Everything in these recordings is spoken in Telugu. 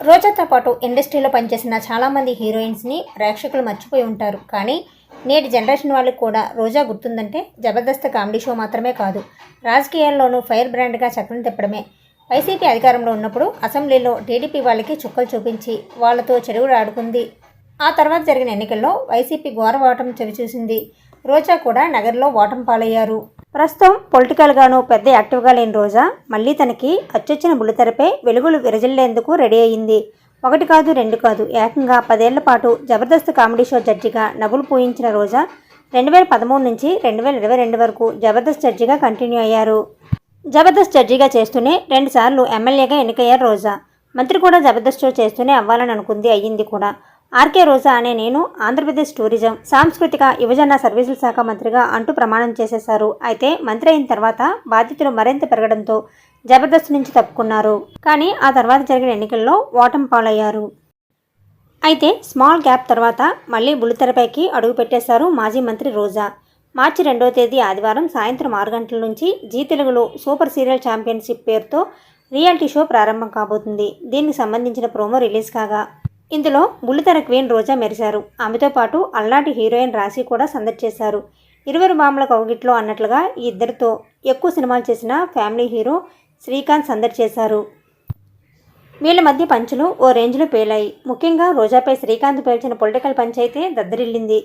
రోజాతో పాటు ఇండస్ట్రీలో పనిచేసిన చాలామంది హీరోయిన్స్ని ప్రేక్షకులు మర్చిపోయి ఉంటారు. కానీ నేటి జనరేషన్ వాళ్ళకి కూడా రోజా గుర్తుందంటే జబర్దస్త్ కామెడీ షో మాత్రమే కాదు. రాజకీయాల్లోనూ ఫైర్ బ్రాండ్గా చక్రం తిప్పడమే. వైసీపీ అధికారంలో ఉన్నప్పుడు అసెంబ్లీలో టీడీపీ వాళ్ళకి చుక్కలు చూపించి వాళ్ళతో చెరువులు ఆడుకుంది. ఆ తర్వాత జరిగిన ఎన్నికల్లో వైసీపీ ఘోర ఓటమి చవిచూసింది. రోజా కూడా నగర్లో ఓటమి పాలయ్యారు. ప్రస్తుతం పొలిటికల్గాను పెద్ద యాక్టివ్గా లేని రోజా? మళ్ళీ తనకి అచ్చొచ్చిన బుల్లితెరపై వెలుగులు విరజిల్లేందుకు రెడీ అయ్యింది. ఒకటి కాదు రెండు కాదు. ఏకంగా పదేళ్ళ పాటు జబర్దస్త్ కామెడీ షో జడ్జిగా నవ్వులు పూయించిన రోజా రెండు వేల పదమూడు నుంచి రెండు వేల ఇరవై రెండు వరకు జబర్దస్త్ జడ్జిగా కంటిన్యూ అయ్యారు. జబర్దస్త్ జడ్జిగా చేస్తూనే రెండుసార్లు ఎమ్మెల్యేగా ఎన్నికయ్యారు రోజా. మంత్రి కూడా జబర్దస్త్ షో చేస్తూనే అవ్వాలని అనుకుంది అయ్యింది కూడా. ఆర్కే రోజా అనే నేను ఆంధ్రప్రదేశ్ టూరిజం సాంస్కృతిక యువజన సర్వీసుల శాఖ మంత్రిగా అంటూ ప్రమాణం చేసేశారు. అయితే మంత్రి అయిన తర్వాత బాధ్యతలు మరింత పెరగడంతో జబర్దస్త్ నుంచి తప్పుకున్నారు. కానీ ఆ తర్వాత జరిగిన ఎన్నికల్లో ఓటం పాలయ్యారు. అయితే స్మాల్ గ్యాప్ తర్వాత మళ్ళీ బుల్లితెరపైకి అడుగు పెట్టేశారు మాజీ మంత్రి రోజా. మార్చి రెండో తేదీ ఆదివారం సాయంత్రం ఆరు గంటల నుంచి జీ తెలుగులో సూపర్ సీరియల్ ఛాంపియన్షిప్ పేరుతో రియాలిటీ షో ప్రారంభం కాబోతుంది. దీనికి సంబంధించిన ప్రోమో రిలీజ్ కాగా ఇందులో బుల్లితెర క్వీన్ రోజా మెరిశారు. ఆమెతో పాటు అల్నాటి హీరోయిన్ రాశి కూడా సందడి చేశారు. ఇరువురు మామల కౌగిట్లో అన్నట్లుగా ఈ ఇద్దరితో ఎక్కువ సినిమాలు చేసిన ఫ్యామిలీ హీరో శ్రీకాంత్ సందడి చేశారు. వీళ్ళ మధ్య పంచులు ఓ రేంజ్లో పేలాయి. ముఖ్యంగా రోజాపై శ్రీకాంత్ పేల్చిన పొలిటికల్ అయితే దద్దరిల్లింది.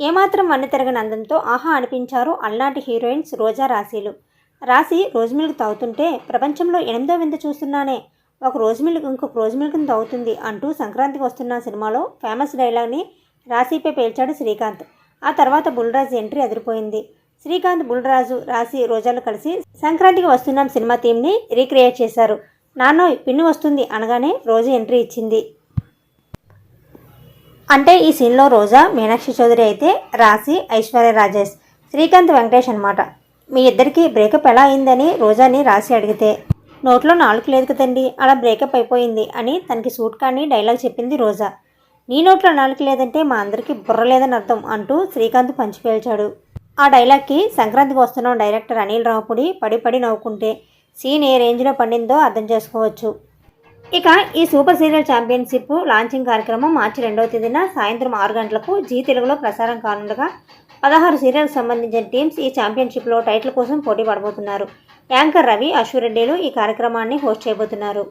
ఏమాత్రం వన్నె తిరగని అందంతో ఆహా అనిపించారు అల్నాటి హీరోయిన్స్ రోజా రాశీలు. రాశి రోజు మిల్క్ తాగుతుంటే ప్రపంచంలో ఎనిమిదో వింత చూస్తున్నానే ఒక రోజు మిల్క్ ఇంకొక రోజు మిల్క్ని తవ్వుతుంది అంటూ సంక్రాంతికి వస్తున్న సినిమాలో ఫేమస్ డైలాగ్ని రాశిపై పేల్చాడు శ్రీకాంత్. ఆ తర్వాత బుల్రాజు ఎంట్రీ అదిరిపోయింది. శ్రీకాంత్ బుల్రాజు రాశి రోజాలు కలిసి సంక్రాంతికి వస్తున్నాం సినిమా థీమ్ని రీక్రియేట్ చేశారు. నాన్నోయ్ పిన్ను వస్తుంది అనగానే రోజు ఎంట్రీ ఇచ్చింది. అంటే ఈ సీన్లో రోజా మీనాక్షి చౌదరి అయితే రాశి ఐశ్వర్య రాజేష్ శ్రీకాంత్ వెంకటేష్ అనమాట మీ ఇద్దరికి బ్రేకప్ ఎలా అయిందని రోజాని రాసి అడిగితే నోట్లో నాలుగు లేదు కదండి అలా బ్రేకప్ అయిపోయింది అని తనకి సూట్ కానీ డైలాగ్ చెప్పింది రోజా. నీ నోట్లో నాలుగు లేదంటే మా అందరికీ బుర్ర లేదని అర్థం అంటూ శ్రీకాంత్ పంచిపేల్చాడు ఆ డైలాగ్కి సంక్రాంతికి వస్తున్నాం డైరెక్టర్ అనిల్ రావుపుడి పడి పడి నవ్వుకుంటే సీన్ ఏ రేంజ్లో పండిందో అర్థం చేసుకోవచ్చు. ఇక ఈ సూపర్ సీరియల్ ఛాంపియన్షిప్ లాంచింగ్ కార్యక్రమం మార్చి రెండవ తేదీన సాయంత్రం ఆరు గంటలకు జీ తెలుగులో ప్రసారం కానుండగా పదహారు సీరియల్కి సంబంధించిన టీమ్స్ ఈ ఛాంపియన్షిప్లో టైటిల్ కోసం పోటీ పడబోతున్నారు. యాంకర్ రవి అశ్వరెడ్డిలు ఈ కార్యక్రమాన్ని హోస్ట్ చేయబోతున్నారు.